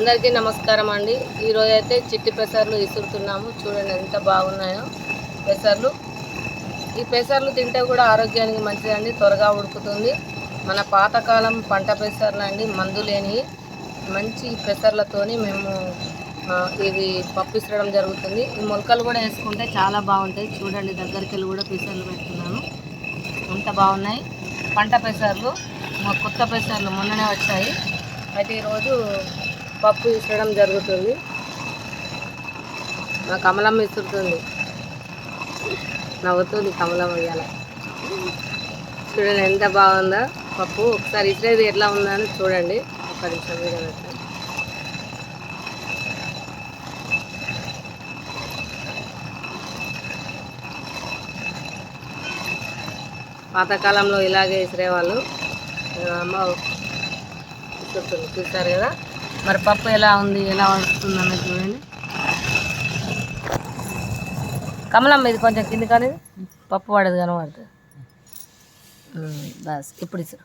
అందరికీ నమస్కారం అండి. ఈరోజు అయితే చిట్టి పెసర్లు ఇసురుతున్నాము. చూడండి ఎంత బాగున్నాయో పెసర్లు. ఈ పెసర్లు తింటే కూడా ఆరోగ్యానికి మంచిదండి. త్వరగా ఉడుకుతుంది. మన పాతకాలం పంట పెసర్లు అండి మందు లేని మంచి పెసర్లతోని మేము ఇవి పప్పు జరుగుతుంది. ఈ మొలకలు కూడా వేసుకుంటే చాలా బాగుంటాయి. చూడండి దగ్గరికి వెళ్ళి కూడా పెసర్లు పెడుతున్నాను. అంత బాగున్నాయి. పంట పెసర్లు మా కొత్త పెసర్లు మొన్ననే వచ్చాయి. అయితే ఈరోజు పప్పు ఇసరడం జరుగుతుంది. మా కమలమ్మ ఇసురుతుంది నవ్వుతుంది కమలమ్మ ఇవాళ చూడండి ఎంత బాగుందో పప్పు. ఒకసారి ఇసిరేది ఎట్లా ఉందో అని చూడండి. ఒక నిమిషం వీడియో పెట్టండి పాతకాలంలో ఇలాగే ఇసిరేవాళ్ళు అమ్మ ఇసురుతుంది చూస్తారు కదా? మరి పప్పు ఎలా ఉంది ఎలా వస్తుంది అన్నది చూడండి. కమలమ్మ ఇది కొంచెం కింది కానీ పప్పు పడదు కానీ పడుతుంది బస్ ఇప్పుడు ఇసురు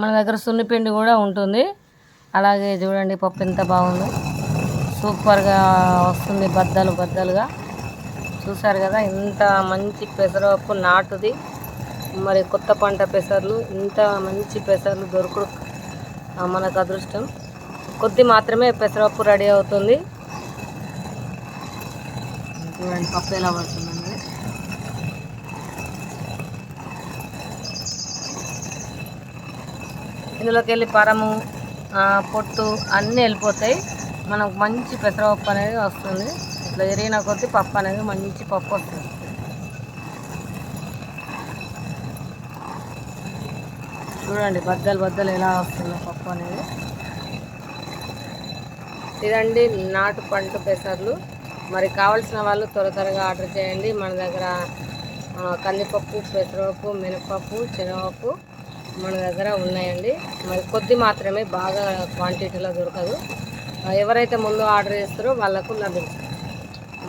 మన దగ్గర సున్నిపిండి కూడా ఉంటుంది. అలాగే చూడండి పప్పు ఎంత బాగుంది. సూపర్గా వస్తుంది బద్దలు బద్దలుగా. చూసారు కదా ఇంత మంచి పెసరపప్పు నాటుది. మరి కొత్త పంట పెసర్లు ఇంత మంచి పెసర్లు దొరకడు మనకు అదృష్టం. కొద్ది మాత్రమే పెసరపప్పు రెడీ అవుతుంది. చూడండి పప్పు ఎలా పడుతుందండి ఇందులోకి వెళ్ళి పరము పొట్టు అన్నీ వెళ్ళిపోతాయి. మనకు మంచి పెసరపప్పు అనేది వస్తుంది. ఇట్లా ఎరిగిన కొద్దీ పప్పు అనేది మంచి పప్పు వస్తుంది. చూడండి బద్దలు బద్దలు ఎలా వస్తుందో పప్పు అనేది. ఇదండి నాటు పంట పెసర్లు. మరి కావాల్సిన వాళ్ళు త్వర త్వరగా ఆర్డర్ చేయండి. మన దగ్గర కందిపప్పు పెసరపప్పు మినపప్పు శనగపప్పు మన దగ్గర ఉన్నాయండి. మరి కొద్ది మాత్రమే బాగా క్వాంటిటీలో దొరకదు. ఎవరైతే ముందు ఆర్డర్ చేస్తారో వాళ్ళకు లభించదు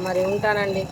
మరి ఉంటానండి.